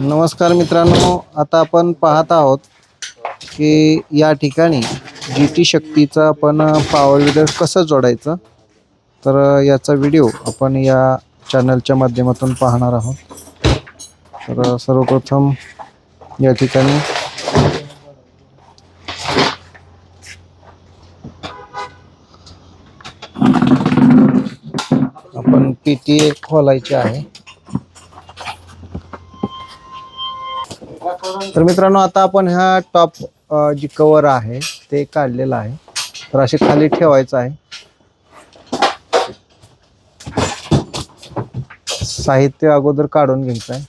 नमस्कार मित्रांनो आता आपण पाहत आहोत की या ठिकाणी जी टी शक्तीचा आपण पॉवर विडर कसं जोडायचं? तर याचा व्हिडिओ आपण या चॅनलच्या माध्यमातून पाहणार आहोत. तर सर्वप्रथम या ठिकाणी आपण पी टी ए खोलायची आहे. तर मित्रांनो आता आपण ह्या टॉप जी कवर आहे ते काढलेलं आहे. तर असे खाली ठेवायचं आहे. साहित्य अगोदर काढून घ्यायचं आहे.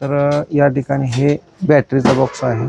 तर या ठिकाणी हे बॅटरीचा बॉक्स आहे.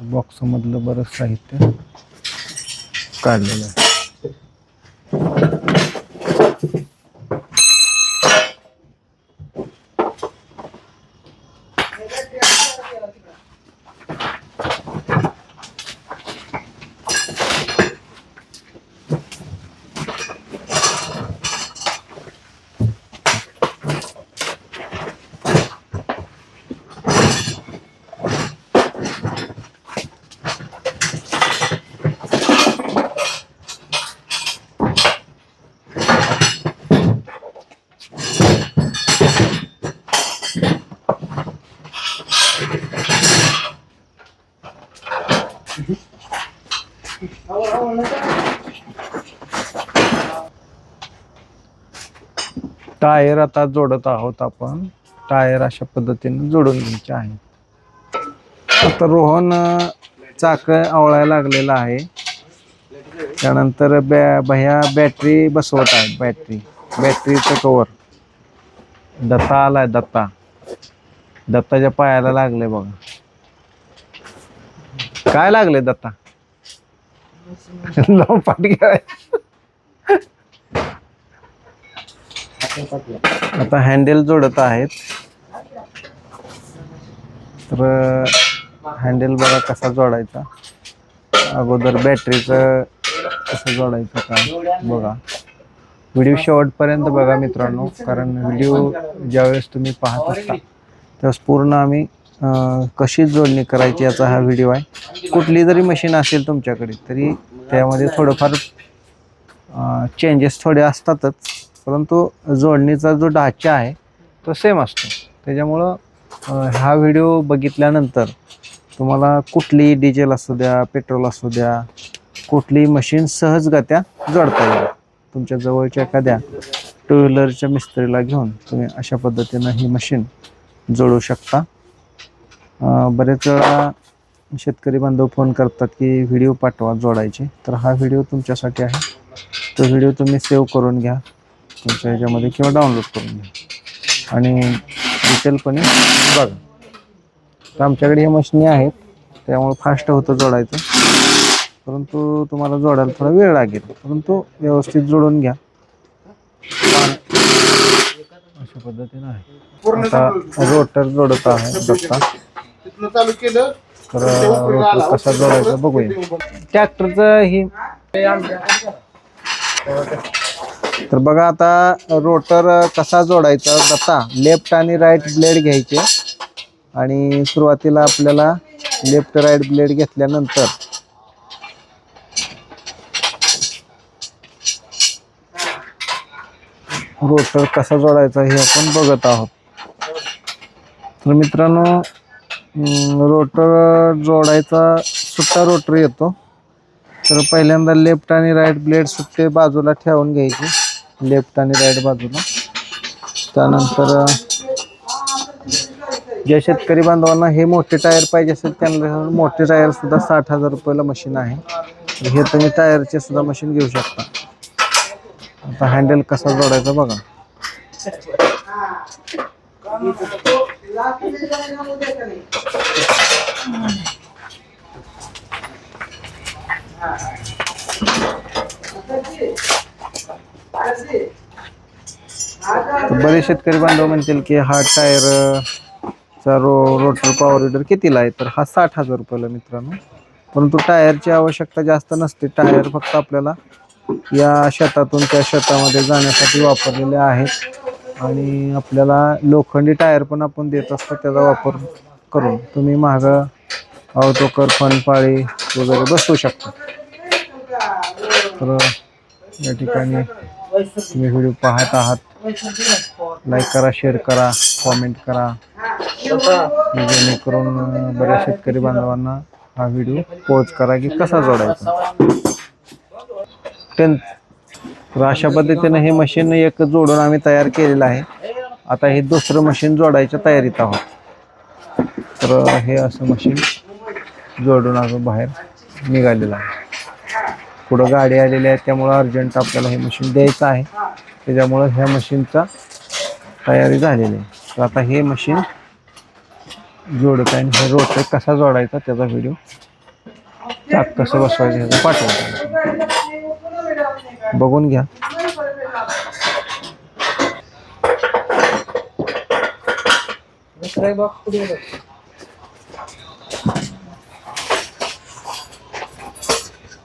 बॉक्स मधलं बरंच साहित्य काढलेलं आहे. टायर आता जोडत आहोत आपण. टायर अशा पद्धतीने जोडून घ्यायचे आहे आता रोहन चाक आवळायला लागलेला आहे. त्यानंतर बॅ भैया बॅटरी बसवत आहे बॅटरी. बॅटरीचं कवर दत्ता आलाय दत्ता. दत्ताच्या पायाला लागले बघा. काय लागले दत्ता लंपाट खेळाय. आता हँडल जोडत आहेत. तर हँडल बघा कसा जोडायचा. अगोदर बॅटरीचं कसं जोडायचं का बघा. व्हिडिओ शेवटपर्यंत बघा मित्रांनो कारण व्हिडिओ ज्यावेळेस तुम्ही पाहत असता त्यावेळेस पूर्ण आम्ही कशी जोडणी करायची याचा हा व्हिडिओ आहे. कुठली जरी मशीन असेल तुमच्याकडे तरी त्यामध्ये थोडंफार चेंजेस थोडे असतातच. परंतु जोडणीचा जो ढाचा आहे तो सेम असतो. त्याच्यामुळं हा व्हिडिओ बघितल्यानंतर तुम्हाला कुठलीही डिझेल असू द्या पेट्रोल असू द्या कुठलीही मशीन सहजगत्या जोडता येईल. तुमच्या जवळच्या एखाद्या टू व्हीलरच्या मिस्त्रीला घेऊन तुम्ही अशा पद्धतीनं ही मशीन जोडू शकता. बरेच वेळा शेतकरी बांधव फोन करतात की व्हिडिओ पाठवा जोडायचे. तर हा व्हिडिओ तुमच्यासाठी आहे. तो व्हिडिओ तुम्ही सेव्ह करून घ्या. तुमच्या ह्याच्यामध्ये किंवा डाउनलोड करून घ्या. आणि डिटेलपणे बघा. तर आमच्याकडे ह्या मशिनी आहेत. त्यामुळे फास्ट होतं जोडायचं. परंतु तुम्हाला जोडायला थोडा वेळ लागेल. परंतु व्यवस्थित जोडून घ्या. अशा पद्धतीनं आहे. आता रोटर जोडत आहे. दत्ता तिथनं चालू केलं. तर रोटर कसा जोडायचा बघूया. ट्रॅक्टरचं ही. तर बघा आता रोटर कसा जोडायचा? दत्ता लेफ्ट आणि राईट ब्लेड घ्यायचे. आणि सुरुवातीला आपल्याला लेफ्ट राईट ब्लेड घेतल्यानंतर. रोटर कसा जोडायचा हे आपण बघत आहोत. तर मित्रांनो रोटर जोडायचा सुट्टा रोटर येतो. तर पहिल्यांदा लेफ्ट आणि राईट ब्लेड सुट्टे बाजूला ठेवून घ्यायची. लेफ्ट आणि राईट बाजूला. त्यानंतर ज्या शेतकरी बांधवांना हे मोठे टायर पाहिजे असेल त्यांना मोठे टायर सुद्धा साठ हजार रुपयाला मशीन आहे. हे तुम्ही टायरचे सुद्धा मशीन घेऊ शकता. आता हँडल कसा जोडायचा बघा. बरेच शेतकरी बांधव म्हणतील की हा टायर चा रो रोटर पॉवर विडर कितीला आहे? तर हा साठ हजार रुपयाला मित्रांनो. परंतु टायरची आवश्यकता जास्त नसते. टायर फक्त आपल्याला या शेतातून त्या शेतामध्ये जाण्यासाठी वापरलेले आहेत. आणि आपल्याला लोखंडी टायर पण आपण देत असतो त्याचा वापर करून. तुम्ही महाग अवतोकर फनपाळी वगैरे बसवू शकता. तर या ठिकाणी तुम्ही व्हिडिओ पाहत आहात. लाईक करा शेअर करा कॉमेंट करा. जेणेकरून बऱ्याच शेतकरी बांधवांना हा व्हिडिओ पोच करा की कसा जोडायचा. टेन्थ तर अशा पद्धतीनं हे मशीन एक जोडून आम्ही तयार केलेलं आहे. आता हे दुसरं मशीन जोडायच्या तयारीत आहोत. तर हे असं मशीन जोडून अजून बाहेर निघालेलं आहे. पुढं गाडी आलेली आहे त्यामुळं अर्जंट आपल्याला हे मशीन द्यायचं आहे. त्याच्यामुळं ह्या मशीनचा तयारी झालेली आहे. तर आता हे मशीन जोडत आहे आणि हे रोटर कसा जोडायचा त्याचा व्हिडिओ चाक कसं बसवायचं ह्याचा पाठवतो बघून घ्या.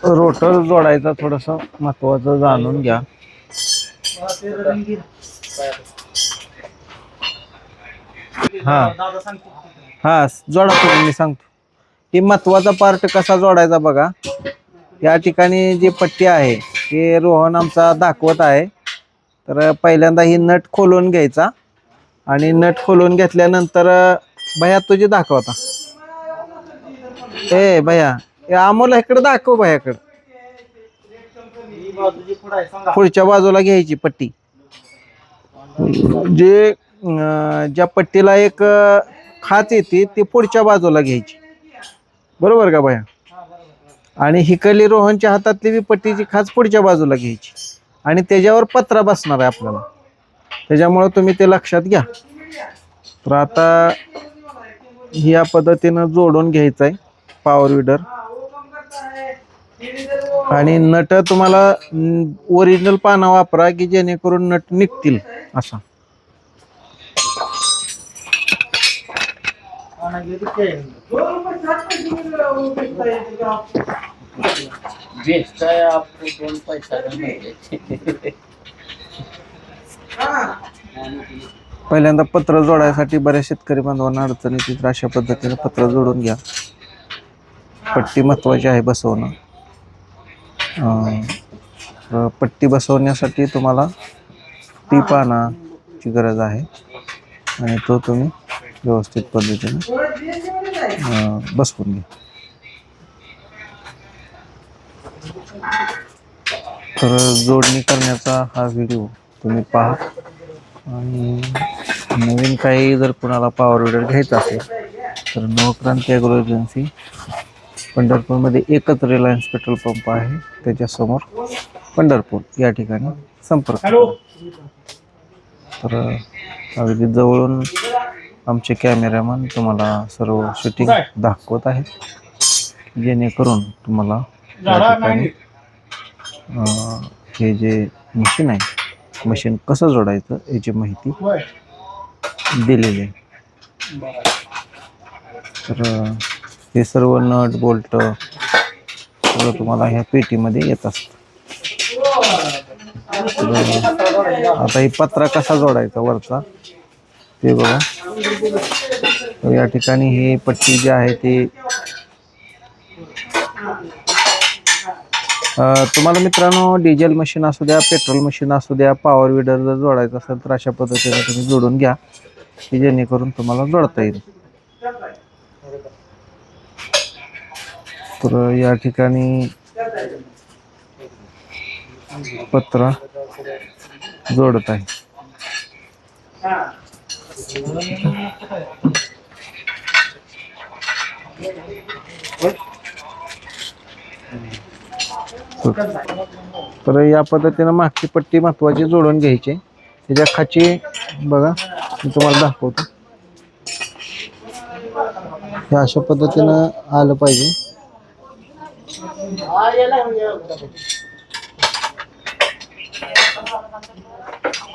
रोटर जोडायचा थोडस महत्वाचं जाणून घ्या. हा. हा जोडा तुम्ही मी सांगतो. ही महत्त्वाचा पार्ट कसा जोडायचा बघा. या ठिकाणी जी पट्टी आहे ते रोहन आमचा दाखवत आहे. तर पहिल्यांदा ही नट खोलून घ्यायचा. आणि नट खोलून घेतल्यानंतर भया तुझी दाखवता ए भया अमोल इकडे दाखव भयाकडे पुढच्या बाजूला घ्यायची पट्टी. जे ज्या पट्टीला एक खाच येते ती पुढच्या बाजूला घ्यायची. बरोबर का भया? आणि हिकली रोहनच्या हातातली बी पट्टीची खाच पुढच्या बाजूला घ्यायची. आणि त्याच्यावर पत्रा बसणार आहे आपल्याला. त्याच्यामुळं तुम्ही ते लक्षात घ्या. तर आता या पद्धतीनं जोडून घ्यायचं आहे पॉवर विडर आणि नट तुम्हाला ओरिजिनल पाना वापरा की जेणेकरून नट निघतील असा. बेचताय आपले दोन पैसा पहिल्यांदा पत्र जोडायसाठी बऱ्याच शेतकरी बांधवांना अडचण येते तर अशा पद्धतीने पत्र जोडून घ्या. पट्टी महत्वाची आहे बसवणं. अं, पट्टी बसवण्यासाठी तुम्हाला टी पानाची गरज आहे. आणि तो तुम्ही व्यवस्थित पद्धतीने. बसवून घ्या तर जोडणी करण्याचा हा व्हिडिओ तुम्ही पहा. आणि नवीन काही जर कुणाला पॉवर विडर घ्यायचा असेल तर नवक्रांती ॲग्रो एजन्सी पंढरपूरमध्ये एकच रिलायन्स पेट्रोल पंप आहे. त्याच्यासमोर पंढरपूर या ठिकाणी संपर्क. करा. तर अगदी जवळून आमचे कॅमेरामॅन तुम्हाला सर्व शूटिंग दाखवत आहेत. जेणेकरून तुम्हाला या ठिकाणी हे जे मशीन आहे मशीन कसं जोडायचं याची माहिती दिलेली आहे. तर हे सर्व नट बोल्ट सगळं तुम्हाला ह्या पेटीमध्ये येत असतं. आता ही पत्रा कसा जोडायचा वरचा ते बघा. तर या ठिकाणी ही पट्टी जी आहे ती तुम्हाला मित्रांनो डिझेल मशीन असू द्या पेट्रोल मशीन असू द्या पॉवर विडर जर जोडायचं असेल तर अशा पद्धतीने तुम्ही जोडून घ्या की जेणेकरून तुम्हाला जोडता येईल. तर या ठिकाणी पत्रा जोडत आहे. तर या पद्धतीनं मागची पट्टी महत्वाची जोडून घ्यायची. त्याच्या खाची बघा मी तुम्हाला दाखवतो. हे अशा पद्धतीनं आलं पाहिजे.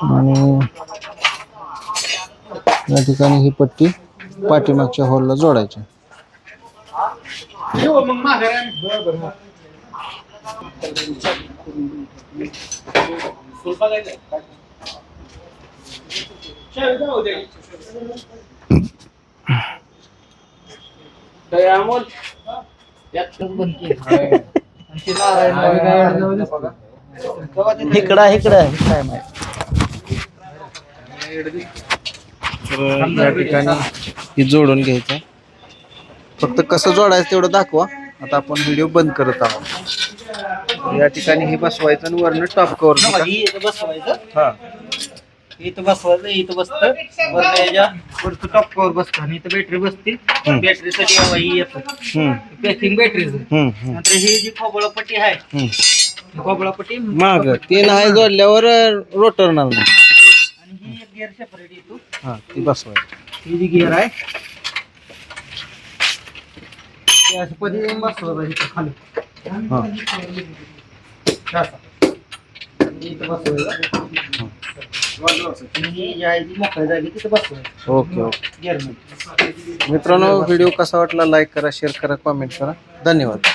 आणि या ठिकाणी ही पट्टी पाठीमागच्या हॉलला जोडायची. येऊ मग इकडं इकडं. काय माहिती तर या ठिकाणी ही जोडून घ्यायचं. फक्त कसं जोडायचं तेवढं दाखवा. आता आपण व्हिडिओ बंद करत आहोत. या ठिकाणी हे बसवायचं आणि वरनं टॉप कवर इथं बसवायचं. हा. इथं बसवायचं इथं बसतं. वरनं याच्या वरचं टॉप कवर बसतं आणि इथं बॅटरी बसते. बॅटरीसाठी हवा ही येतं. पॅकिंग बॅटरीचं हम्म नंतर ही जी खोबळापट्टी आहे खोबळापट्टी माग. तीन आहे जोडल्यावर रोटर नाही. आणि ही एक गिअर सेपरेट येतो. हा ती बसवायची. ही जी गिअर आहे ते इथं खाली. हा. बसवायचं ओके ओके. मित्रांनो व्हिडिओ कसा वाटला लाईक करा शेअर करा कॉमेंट करा. धन्यवाद.